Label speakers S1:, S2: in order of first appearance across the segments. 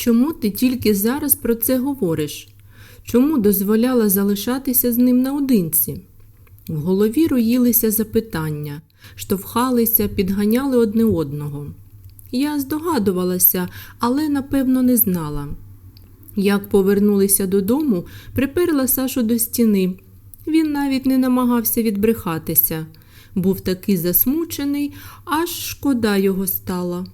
S1: Чому ти тільки зараз про це говориш? Чому дозволяла залишатися з ним наодинці? В голові роїлися запитання, штовхалися, підганяли одне одного. Я здогадувалася, але напевно не знала. Як повернулися додому, приперла Сашу до стіни. Він навіть не намагався відбрехатися. Був такий засмучений, аж шкода його стала.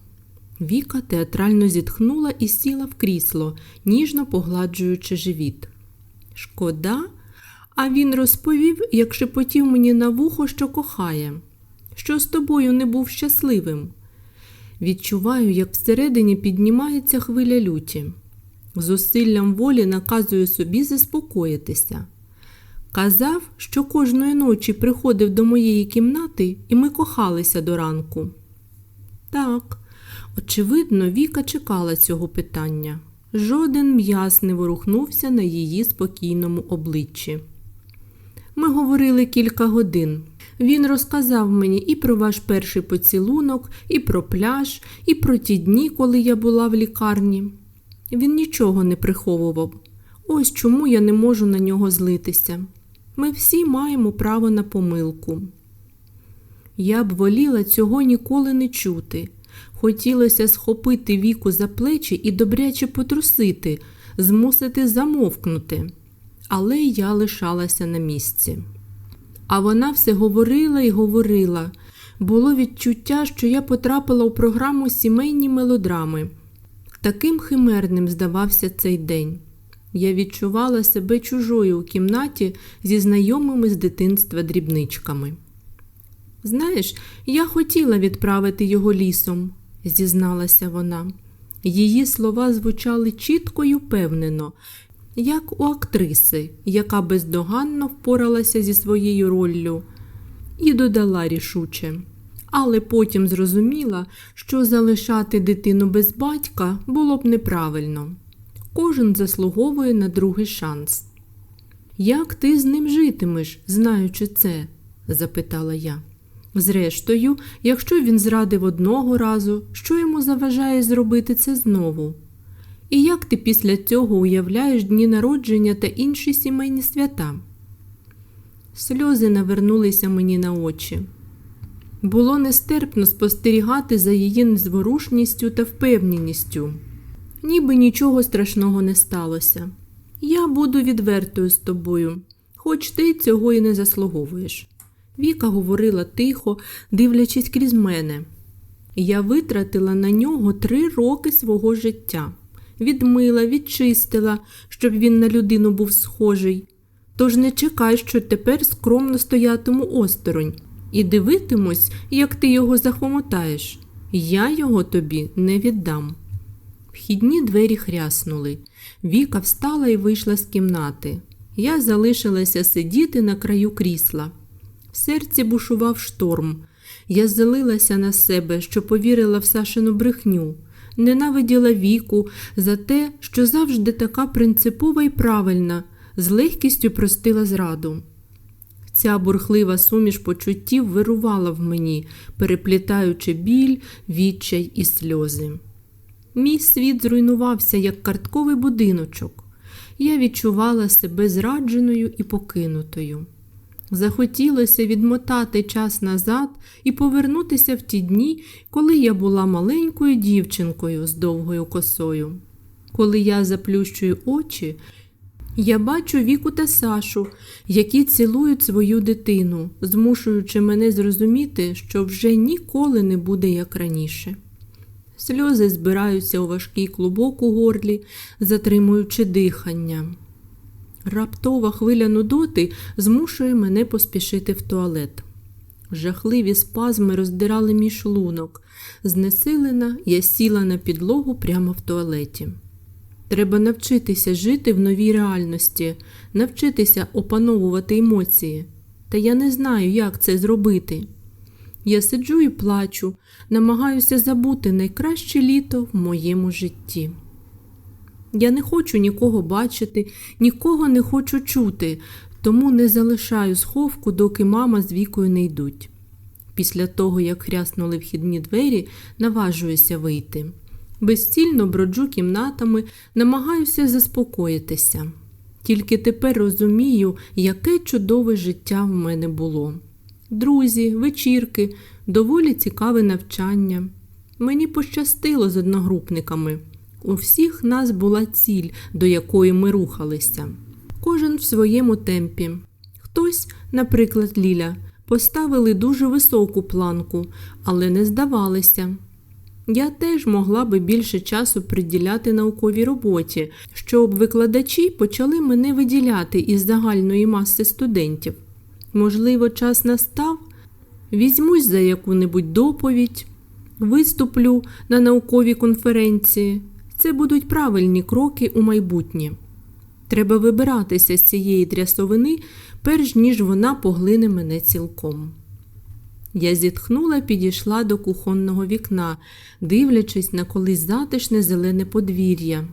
S1: Віка театрально зітхнула і сіла в крісло, ніжно погладжуючи живіт. Шкода? А він розповів, як шепотів мені на вухо, що кохає, що з тобою не був щасливим. Відчуваю, як всередині піднімається хвиля люті. Зусиллям волі наказую собі заспокоїтися. Казав, що кожної ночі приходив до моєї кімнати, і ми кохалися до ранку. Так, очевидно, Віка чекала цього питання. Жоден м'яз не ворухнувся на її спокійному обличчі. Ми говорили кілька годин. Він розказав мені і про ваш перший поцілунок, і про пляж, і про ті дні, коли я була в лікарні. Він нічого не приховував. Ось чому я не можу на нього злитися. Ми всі маємо право на помилку. Я б воліла цього ніколи не чути. Хотілося схопити віку за плечі і добряче потрусити, змусити замовкнути. Але я лишалася на місці. А вона все говорила і говорила. Було відчуття, що я потрапила у програму сімейні мелодрами. Таким химерним здавався цей день. Я відчувала себе чужою у кімнаті зі знайомими з дитинства дрібничками. Знаєш, я хотіла відправити його лісом, зізналася вона. Її слова звучали чітко й упевнено, як у актриси, яка бездоганно впоралася зі своєю роллю, і додала рішуче. Але потім зрозуміла, що залишати дитину без батька було б неправильно. Кожен заслуговує на другий шанс. Як ти з ним житимеш, знаючи це? запитала я. Зрештою, якщо він зрадив одного разу, що йому заважає зробити це знову? І як ти після цього уявляєш дні народження та інші сімейні свята? Сльози навернулися мені на очі. Було нестерпно спостерігати за її незворушністю та впевненістю, ніби нічого страшного не сталося. Я буду відвертою з тобою, хоч ти цього і не заслуговуєш. Віка говорила тихо, дивлячись крізь мене. Я витратила на нього три роки свого життя, відмила, відчистила, щоб він на людину був схожий. Тож не чекай, що тепер скромно стоятиму осторонь і дивитимусь, як ти його захомотаєш. Я його тобі не віддам. Вхідні двері хряснули. Віка встала і вийшла з кімнати. Я залишилася сидіти на краю крісла. Серці бушував шторм. Я залилася на себе, що повірила в Сашину брехню, ненавиділа віку за те, що завжди така принципова і правильна, з легкістю простила зраду. Ця бурхлива суміш почуттів вирувала в мені, переплітаючи біль, відчай і сльози. Мій світ зруйнувався, як картковий будиночок. Я відчувала себе зрадженою і покинутою. Захотілося відмотати час назад і повернутися в ті дні, коли я була маленькою дівчинкою з довгою косою. Коли я заплющую очі, я бачу Віку та Сашу, які цілують свою дитину, змушуючи мене зрозуміти, що вже ніколи не буде як раніше. Сльози збираються у важкий клубок у горлі, затримуючи дихання. Раптова хвиля нудоти змушує мене поспішити в туалет. Жахливі спазми роздирали мій шлунок. Знесилена, я сіла на підлогу прямо в туалеті. Треба навчитися жити в новій реальності, навчитися опановувати емоції. Та я не знаю, як це зробити. Я сиджу і плачу, намагаюся забути найкраще літо в моєму житті. Я не хочу нікого бачити, нікого не хочу чути, тому не залишаю сховку, доки мама з вікою не йдуть. Після того, як хряснули вхідні двері, наважуюся вийти. Безцільно броджу кімнатами, намагаюся заспокоїтися. Тільки тепер розумію, яке чудове життя в мене було. Друзі, вечірки, доволі цікаве навчання. Мені пощастило з одногрупниками. У всіх нас була ціль, до якої ми рухалися. Кожен в своєму темпі. Хтось, наприклад, Ліля, поставили дуже високу планку, але не здавалися. Я теж могла би більше часу приділяти науковій роботі, щоб викладачі почали мене виділяти із загальної маси студентів. Можливо, час настав, візьмусь за яку-небудь доповідь, виступлю на науковій конференції. Це будуть правильні кроки у майбутнє. Треба вибиратися з цієї трясовини, перш ніж вона поглине мене цілком. Я зітхнула, підійшла до кухонного вікна, дивлячись на колись затишне зелене подвір'я,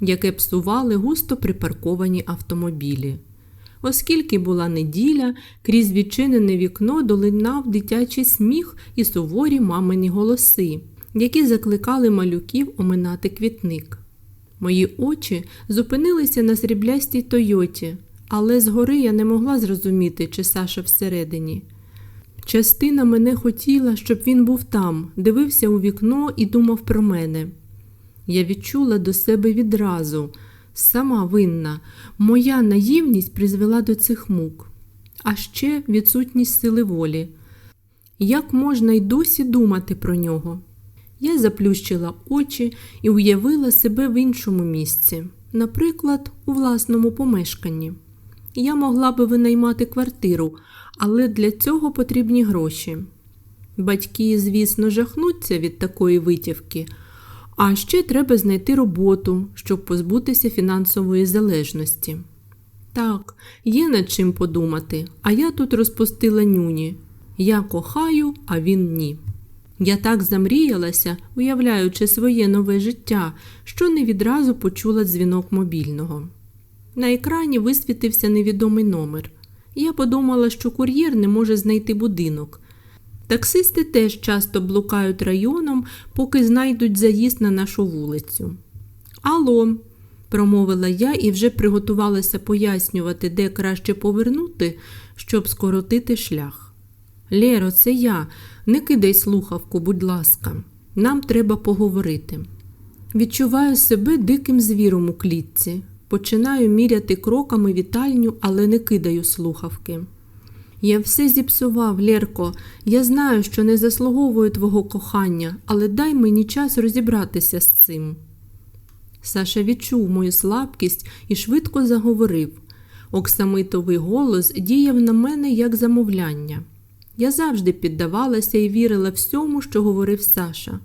S1: яке псували густо припарковані автомобілі. Оскільки була неділя, крізь відчинене вікно долинав дитячий сміх і суворі мамині голоси, які закликали малюків оминати квітник. Мої очі зупинилися на сріблястій Тойоті, але згори я не могла зрозуміти, чи Саша всередині. Частина мене хотіла, щоб він був там, дивився у вікно і думав про мене. Я відчула до себе відразу, сама винна, моя наївність призвела до цих мук, а ще відсутність сили волі. Як можна й досі думати про нього? Я заплющила очі і уявила себе в іншому місці, наприклад, у власному помешканні. Я могла би винаймати квартиру, але для цього потрібні гроші. Батьки, звісно, жахнуться від такої витівки, а ще треба знайти роботу, щоб позбутися фінансової залежності. Так, є над чим подумати, а я тут розпустила нюні. Я кохаю, а він ні. Я так замріялася, уявляючи своє нове життя, що не відразу почула дзвінок мобільного. На екрані висвітився невідомий номер. Я подумала, що кур'єр не може знайти будинок. Таксисти теж часто блукають районом, поки знайдуть заїзд на нашу вулицю. Алло, промовила я і вже приготувалася пояснювати, де краще повернути, щоб скоротити шлях. Лєро, це я. Не кидай слухавку, будь ласка, нам треба поговорити. Відчуваю себе диким звіром у клітці. Починаю міряти кроками вітальню, але не кидаю слухавки. Я все зіпсував, Лєрко, я знаю, що не заслуговую твого кохання, але дай мені час розібратися з цим. Саша відчув мою слабкість і швидко заговорив. Оксамитовий голос діяв на мене як замовляння. Я завжди піддавалася і вірила всьому, що говорив Саша.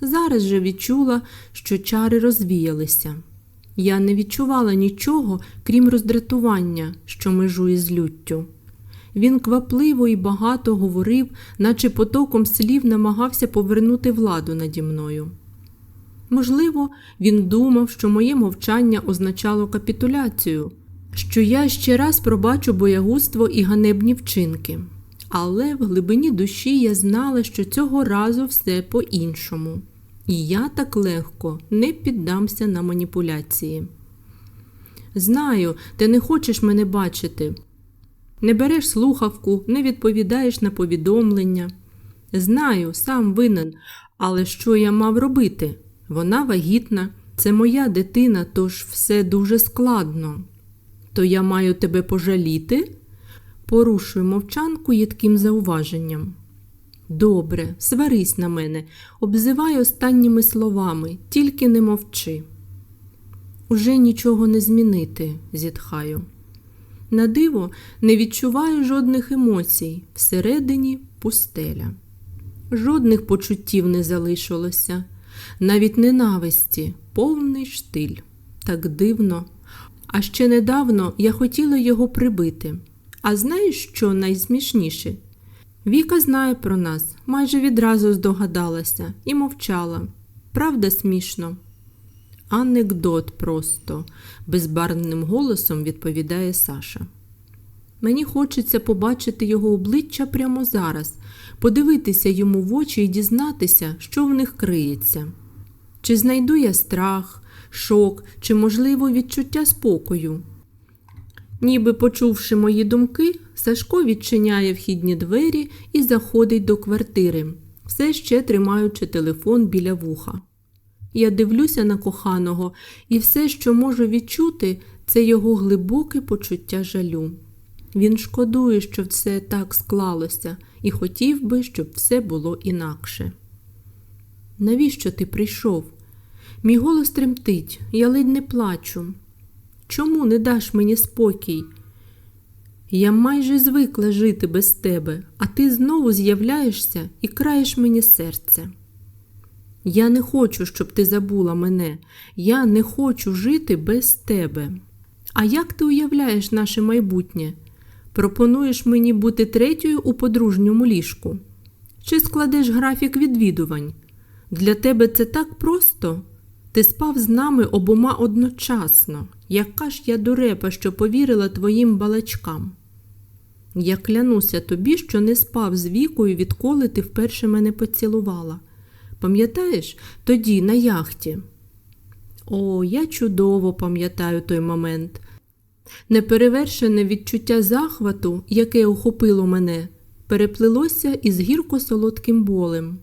S1: Зараз же відчула, що чари розвіялися. Я не відчувала нічого, крім роздратування, що межує з люттю. Він квапливо і багато говорив, наче потоком слів намагався повернути владу наді мною. Можливо, він думав, що моє мовчання означало капітуляцію, що я ще раз пробачу боягузтво і ганебні вчинки. Але в глибині душі я знала, що цього разу все по-іншому. І я так легко не піддамся на маніпуляції. Знаю, ти не хочеш мене бачити. Не береш слухавку, не відповідаєш на повідомлення. Знаю, сам винен, але що я мав робити? Вона вагітна, це моя дитина, тож все дуже складно. То я маю тебе пожаліти? Порушую мовчанку їдким зауваженням. Добре, сварись на мене, обзивай останніми словами, тільки не мовчи. Уже нічого не змінити, зітхаю. На диво не відчуваю жодних емоцій, всередині пустеля. Жодних почуттів не залишилося, навіть ненависті, повний штиль. Так дивно. А ще недавно я хотіла його прибити. А знаєш, що найсмішніше? Віка знає про нас, майже відразу здогадалася і мовчала. Правда, смішно? Анекдот просто, безбарвним голосом відповідає Саша. Мені хочеться побачити його обличчя прямо зараз, подивитися йому в очі і дізнатися, що в них криється. Чи знайду я страх, шок чи, можливо, відчуття спокою? Ніби почувши мої думки, Сашко відчиняє вхідні двері і заходить до квартири, все ще тримаючи телефон біля вуха. Я дивлюся на коханого, і все, що можу відчути, це його глибоке почуття жалю. Він шкодує, що все так склалося, і хотів би, щоб все було інакше. Навіщо ти прийшов? Мій голос тремтить, я ледь не плачу. Чому не даш мені спокій? Я майже звикла жити без тебе, а ти знову з'являєшся і краєш мені серце. Я не хочу, щоб ти забула мене. Я не хочу жити без тебе. А як ти уявляєш наше майбутнє? Пропонуєш мені бути третьою у подружньому ліжку? Чи складеш графік відвідувань? Для тебе це так просто? Ти спав з нами обома одночасно. Яка ж я дурепа, що повірила твоїм балачкам? Я клянуся тобі, що не спав з вікою, відколи ти вперше мене поцілувала. Пам'ятаєш, тоді на яхті? О, я чудово пам'ятаю той момент. Неперевершене відчуття захвату, яке охопило мене, переплилося із гірко-солодким болем.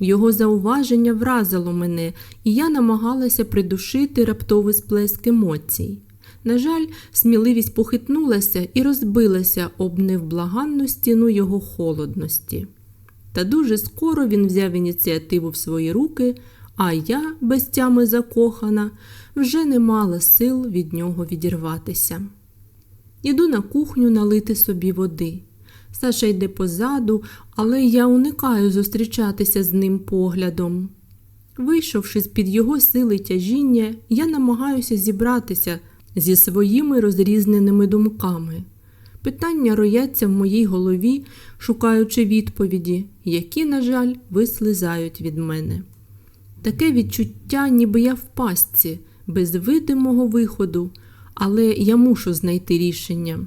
S1: Його зауваження вразило мене, і я намагалася придушити раптовий сплеск емоцій. На жаль, сміливість похитнулася і розбилася об невблаганну стіну його холодності. Та дуже скоро він взяв ініціативу в свої руки, а я, без тями закохана, вже не мала сил від нього відірватися. Іду на кухню налити собі води. Саша йде позаду, але я уникаю зустрічатися з ним поглядом. Вийшовши з під його сили тяжіння, я намагаюся зібратися зі своїми розрізненими думками. Питання рояться в моїй голові, шукаючи відповіді, які, на жаль, вислизають від мене. Таке відчуття, ніби я в пастці, без видимого виходу, але я мушу знайти рішення.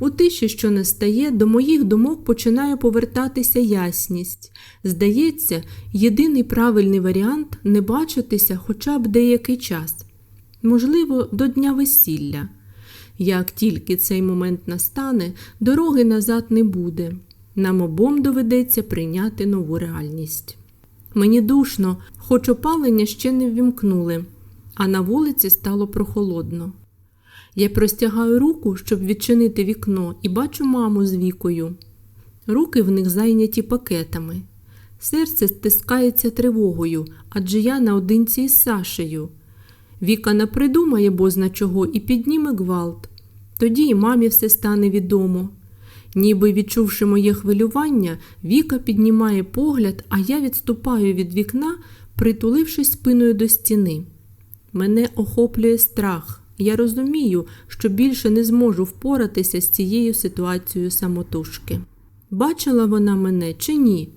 S1: У тиші, що настає, до моїх думок починає повертатися ясність. Здається, єдиний правильний варіант не бачитися хоча б деякий час, можливо, до дня весілля. Як тільки цей момент настане, дороги назад не буде. Нам обом доведеться прийняти нову реальність. Мені душно, хоч опалення ще не ввімкнули, а на вулиці стало прохолодно. Я простягаю руку, щоб відчинити вікно, і бачу маму з вікою. Руки в них зайняті пакетами. Серце стискається тривогою, адже я наодинці із Сашею. Віка не придумає бозна чого і підніме гвалт. Тоді і мамі все стане відомо. Ніби відчувши моє хвилювання, Віка піднімає погляд, а я відступаю від вікна, притулившись спиною до стіни. Мене охоплює страх. Я розумію, що більше не зможу впоратися з цією ситуацією самотужки. Бачила вона мене чи ні?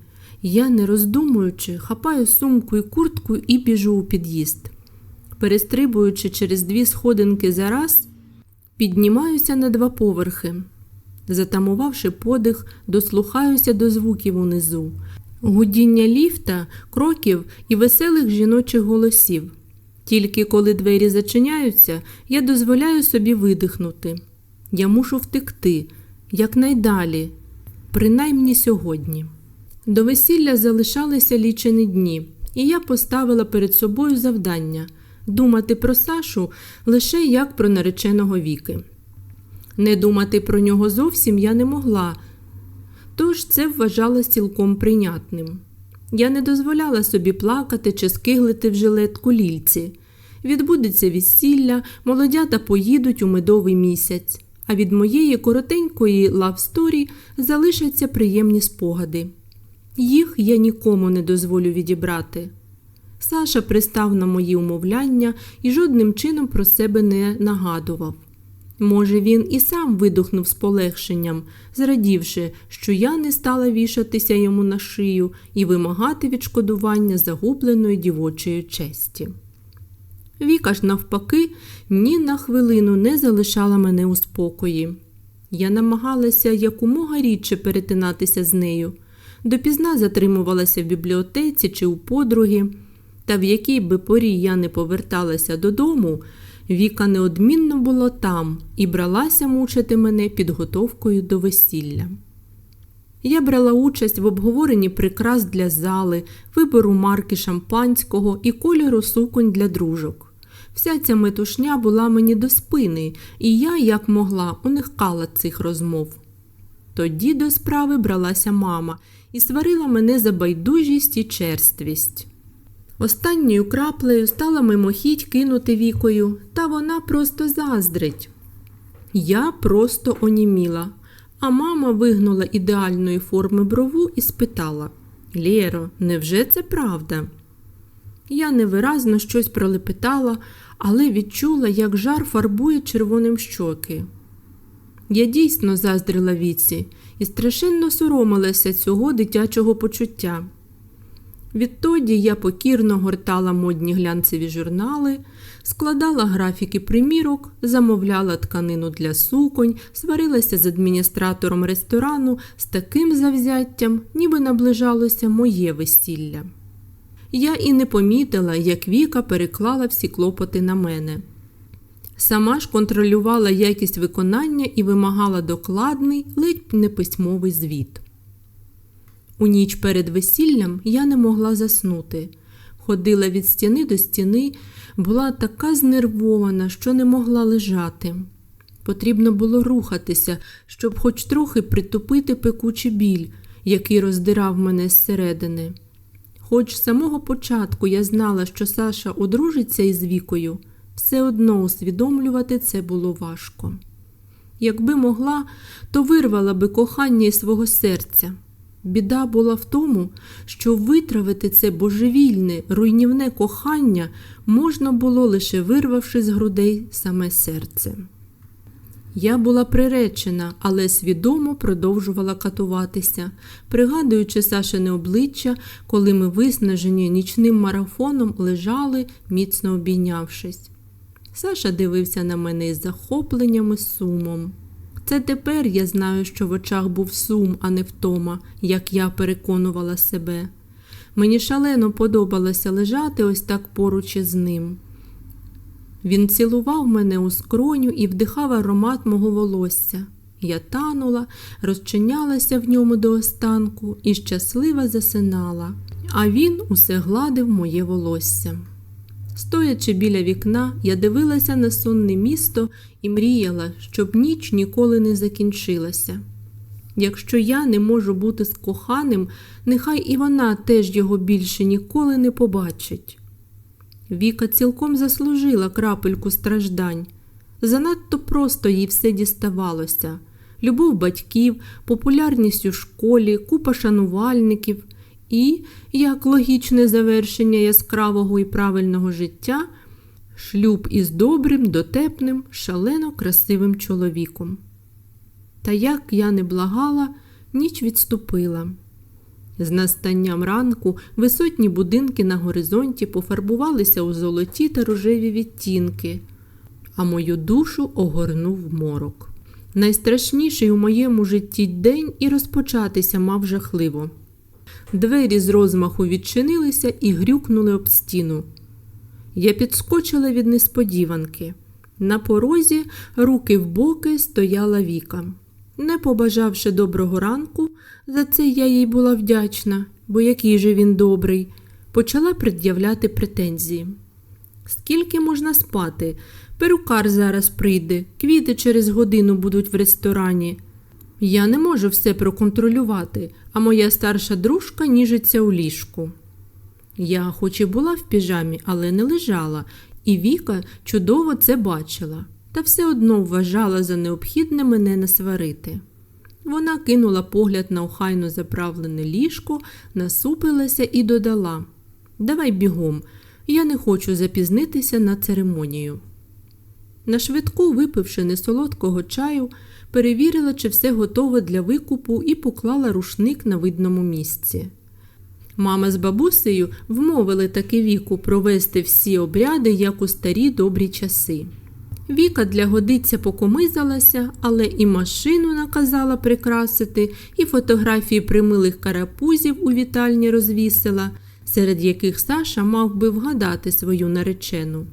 S1: Я, не роздумуючи, хапаю сумку і куртку і біжу у під'їзд. Перестрибуючи через дві сходинки за раз, піднімаюся на два поверхи. Затамувавши подих, дослухаюся до звуків унизу, гудіння ліфта, кроків і веселих жіночих голосів. Тільки коли двері зачиняються, я дозволяю собі видихнути. Я мушу втекти якнайдалі, принаймні сьогодні. До весілля залишалися лічені дні, і я поставила перед собою завдання думати про Сашу лише як про нареченого віки. Не думати про нього зовсім я не могла, тож це вважалось цілком прийнятним. Я не дозволяла собі плакати чи скиглити в жилетку лільці. Відбудеться весілля, молодята поїдуть у медовий місяць, а від моєї коротенької лавсторі залишаться приємні спогади. Їх я нікому не дозволю відібрати. Саша пристав на мої умовляння і жодним чином про себе не нагадував. Може, він і сам видохнув з полегшенням, зрадівши, що я не стала вішатися йому на шию і вимагати відшкодування загубленої дівочої честі. Віка ж, навпаки, ні на хвилину не залишала мене у спокої. Я намагалася якомога рідше перетинатися з нею, допізна затримувалася в бібліотеці чи у подруги. Та в якій би порі я не поверталася додому, Віка неодмінно було там і бралася мучити мене підготовкою до весілля. Я брала участь в обговоренні прикрас для зали, вибору марки шампанського і кольору суконь для дружок. Вся ця метушня була мені до спини, і я, як могла, уникала цих розмов. Тоді до справи бралася мама і сварила мене за байдужість і черствість. Останньою краплею стала мимохідь кинути вікою, та вона просто заздрить. Я просто оніміла, а мама вигнула ідеальної форми брову і спитала Лєро, невже це правда? Я невиразно щось пролепетала, але відчула, як жар фарбує червоним щоки. Я дійсно заздрила віці і страшенно соромилася цього дитячого почуття. Відтоді я покірно гортала модні глянцеві журнали, складала графіки примірок, замовляла тканину для суконь, сварилася з адміністратором ресторану з таким завзяттям, ніби наближалося моє весілля. Я і не помітила, як Віка переклала всі клопоти на мене. Сама ж контролювала якість виконання і вимагала докладний, ледь неписьмовий звіт. У ніч перед весіллям я не могла заснути. Ходила від стіни до стіни, була така знервована, що не могла лежати. Потрібно було рухатися, щоб хоч трохи притупити пекучий біль, який роздирав мене зсередини. Хоч з самого початку я знала, що Саша одружиться із вікою, все одно усвідомлювати це було важко. Якби могла, то вирвала би кохання із свого серця. Біда була в тому, що витравити це божевільне, руйнівне кохання можна було лише вирвавши з грудей саме серце. Я була приречена, але свідомо продовжувала катуватися, пригадуючи Сашине обличчя, коли ми, виснажені нічним марафоном, лежали, міцно обійнявшись. Саша дивився на мене із захопленням і сумом. Це тепер я знаю, що в очах був сум, а не втома, як я переконувала себе. Мені шалено подобалося лежати ось так поруч із ним. Він цілував мене у скроню і вдихав аромат мого волосся. Я танула, розчинялася в ньому до останку і щаслива засинала, а він усе гладив моє волосся. Стоячи біля вікна, я дивилася на сонне місто і мріяла, щоб ніч ніколи не закінчилася. Якщо я не можу бути з коханим, нехай і вона теж його більше ніколи не побачить. Віка цілком заслужила крапельку страждань. Занадто просто їй все діставалося любов батьків, популярність у школі, купа шанувальників і, як логічне завершення яскравого і правильного життя, шлюб із добрим, дотепним, шалено красивим чоловіком. Та як я не благала, ніч відступила. З настанням ранку висотні будинки на горизонті пофарбувалися у золоті та рожеві відтінки, а мою душу огорнув морок. Найстрашніший у моєму житті день і розпочатися мав жахливо. Двері з розмаху відчинилися і грюкнули об стіну. Я підскочила від несподіванки. На порозі, руки в боки, стояла Віка. Не побажавши доброго ранку, за це я їй була вдячна, бо який же він добрий, почала пред'являти претензії. Скільки можна спати? Перукар зараз прийде, квіти через годину будуть в ресторані. Я не можу все проконтролювати, а моя старша дружка ніжиться у ліжку. Я, хоч і була в піжамі, але не лежала, і Віка чудово це бачила, та все одно вважала за необхідне мене насварити. Вона кинула погляд на охайно заправлене ліжко, насупилася і додала Давай бігом, я не хочу запізнитися на церемонію. На швидку, випивши несолодкого чаю, перевірила, чи все готове для викупу, і поклала рушник на видному місці. Мама з бабусею вмовили таки віку провести всі обряди, як у старі добрі часи. Віка для годиця покомизалася, але і машину наказала прикрасити, і фотографії примилих карапузів у вітальні розвісила. серед яких Саша мав би вгадати свою наречену.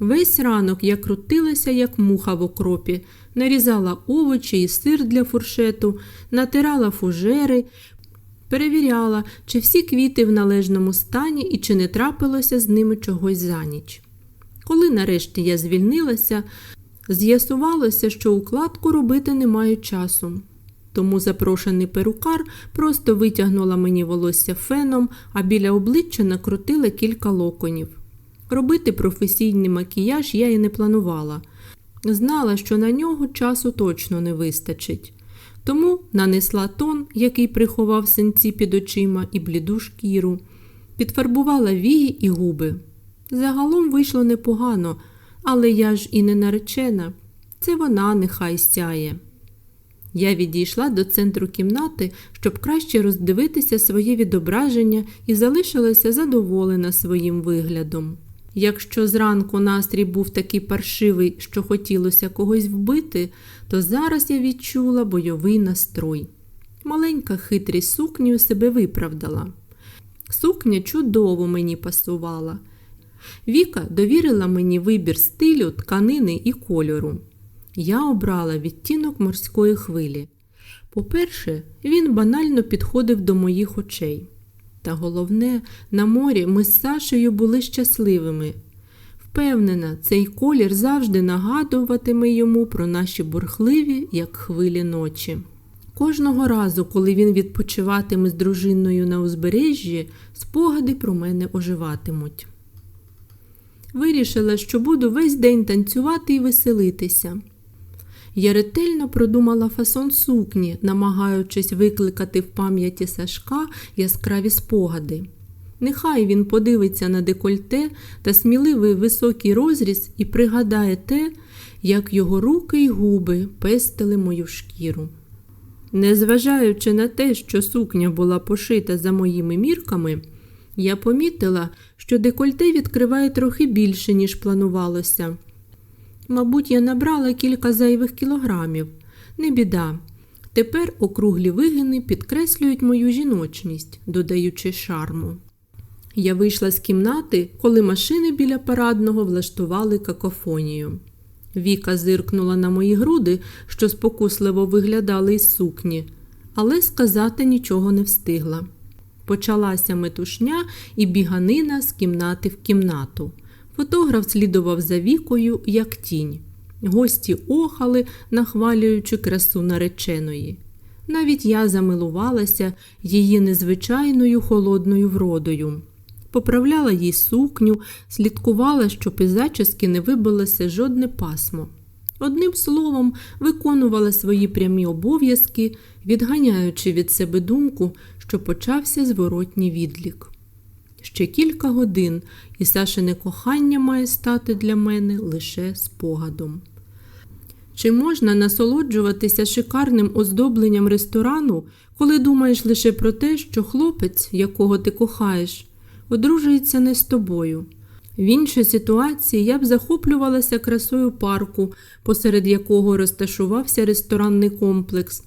S1: Весь ранок я крутилася, як муха в окропі, нарізала овочі і сир для фуршету, натирала фужери, перевіряла, чи всі квіти в належному стані і чи не трапилося з ними чогось за ніч. Коли нарешті я звільнилася, з'ясувалося, що укладку робити не маю часу. Тому запрошений перукар просто витягнула мені волосся феном, а біля обличчя накрутила кілька локонів. Робити професійний макіяж я і не планувала. Знала, що на нього часу точно не вистачить. Тому нанесла тон, який приховав синці під очима і бліду шкіру, підфарбувала вії і губи. Загалом вийшло непогано, але я ж і не наречена. Це вона нехай сяє. Я відійшла до центру кімнати, щоб краще роздивитися своє відображення і залишилася задоволена своїм виглядом. Якщо зранку настрій був такий паршивий, що хотілося когось вбити, то зараз я відчула бойовий настрой. Маленька хитрість сукнею себе виправдала. Сукня чудово мені пасувала. Віка довірила мені вибір стилю, тканини і кольору. Я обрала відтінок морської хвилі. По-перше, він банально підходив до моїх очей. Та головне, на морі ми з Сашею були щасливими. Впевнена, цей колір завжди нагадуватиме йому про наші бурхливі, як хвилі ночі. Кожного разу, коли він відпочиватиме з дружиною на узбережжі, спогади про мене оживатимуть. Вирішила, що буду весь день танцювати і веселитися. Я ретельно продумала фасон сукні, намагаючись викликати в пам'яті Сашка яскраві спогади. Нехай він подивиться на декольте та сміливий високий розріз і пригадає те, як його руки й губи пестили мою шкіру. Незважаючи на те, що сукня була пошита за моїми мірками, я помітила, що декольте відкриває трохи більше, ніж планувалося. Мабуть, я набрала кілька зайвих кілограмів. Не біда. Тепер округлі вигини підкреслюють мою жіночність, додаючи шарму. Я вийшла з кімнати, коли машини біля парадного влаштували какофонію. Віка зиркнула на мої груди, що спокусливо виглядали із сукні, але сказати нічого не встигла. Почалася метушня і біганина з кімнати в кімнату. Фотограф слідував за вікою, як тінь. Гості охали, нахвалюючи красу нареченої. Навіть я замилувалася її незвичайною холодною вродою. Поправляла їй сукню, слідкувала, щоб із зачіски не вибилося жодне пасмо. Одним словом, виконувала свої прямі обов'язки, відганяючи від себе думку, що почався зворотній відлік. Ще кілька годин, і Сашине кохання має стати для мене лише спогадом. Чи можна насолоджуватися шикарним оздобленням ресторану, коли думаєш лише про те, що хлопець, якого ти кохаєш, одружується не з тобою? В іншій ситуації я б захоплювалася красою парку, посеред якого розташувався ресторанний комплекс,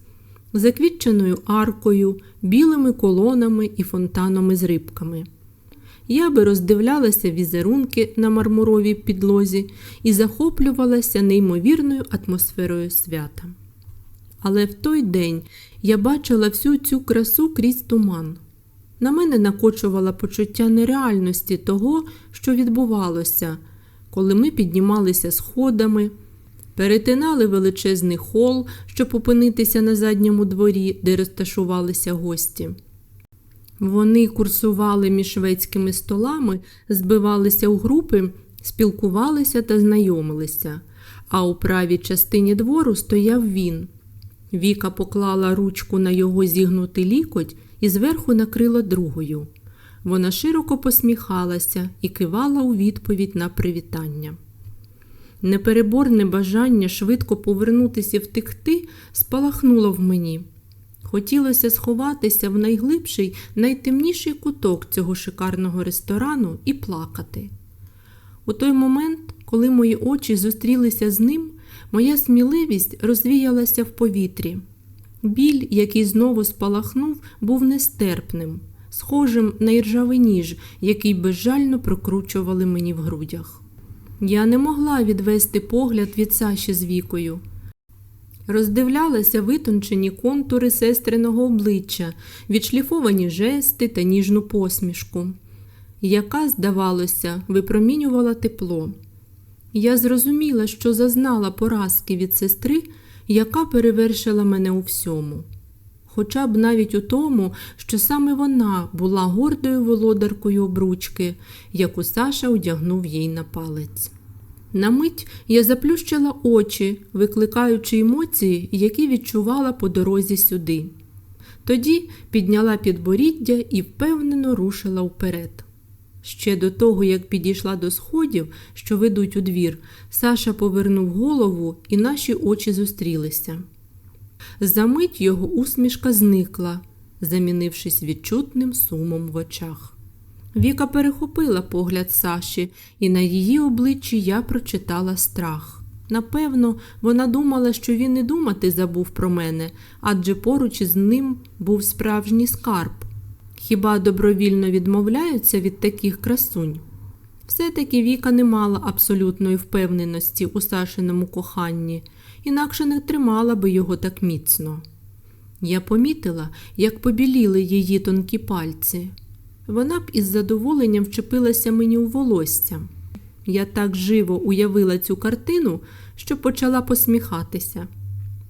S1: заквітченою аркою, білими колонами і фонтанами з рибками. Я би роздивлялася візерунки на мармуровій підлозі і захоплювалася неймовірною атмосферою свята. Але в той день я бачила всю цю красу крізь туман. На мене накочувало почуття нереальності того, що відбувалося, коли ми піднімалися сходами, перетинали величезний хол, щоб опинитися на задньому дворі, де розташувалися гості. Вони курсували між шведськими столами, збивалися у групи, спілкувалися та знайомилися, а у правій частині двору стояв він. Віка поклала ручку на його зігнутий лікоть і зверху накрила другою. Вона широко посміхалася і кивала у відповідь на привітання. Непереборне бажання швидко повернутися і втекти спалахнуло в мені. Хотілося сховатися в найглибший, найтемніший куток цього шикарного ресторану і плакати. У той момент, коли мої очі зустрілися з ним, моя сміливість розвіялася в повітрі. Біль, який знову спалахнув, був нестерпним. схожим на іржавий ніж, який безжально прокручували мені в грудях. Я не могла відвести погляд від Саші з вікою. Роздивлялася витончені контури сестриного обличчя, відшліфовані жести та ніжну посмішку, яка, здавалося, випромінювала тепло. Я зрозуміла, що зазнала поразки від сестри, яка перевершила мене у всьому. Хоча б навіть у тому, що саме вона була гордою володаркою обручки, яку Саша одягнув їй на палець. На мить я заплющила очі, викликаючи емоції, які відчувала по дорозі сюди. Тоді підняла підборіддя і впевнено рушила вперед. Ще до того, як підійшла до сходів, що ведуть у двір, Саша повернув голову, і наші очі зустрілися. Замить його усмішка зникла, замінившись відчутним сумом в очах. Віка перехопила погляд Саші, і на її обличчі я прочитала страх. Напевно, вона думала, що він і думати забув про мене, адже поруч із ним був справжній скарб. Хіба добровільно відмовляються від таких красунь? Все-таки Віка не мала абсолютної впевненості у Сашиному коханні, інакше не тримала би його так міцно. Я помітила, як побіліли її тонкі пальці. Вона б із задоволенням вчепилася мені у волосся. Я так живо уявила цю картину, що почала посміхатися.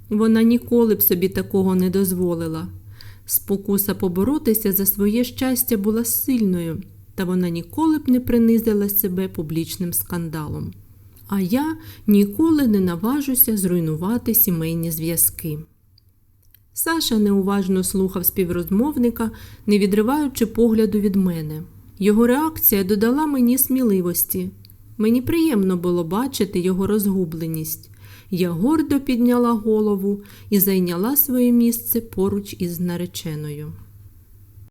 S1: Вона ніколи б собі такого не дозволила. Спокуса поборотися за своє щастя була сильною, та вона ніколи б не принизила себе публічним скандалом. А я ніколи не наважуся зруйнувати сімейні зв'язки. Саша неуважно слухав співрозмовника, не відриваючи погляду від мене. Його реакція додала мені сміливості. Мені приємно було бачити його розгубленість. Я гордо підняла голову і зайняла своє місце поруч із нареченою.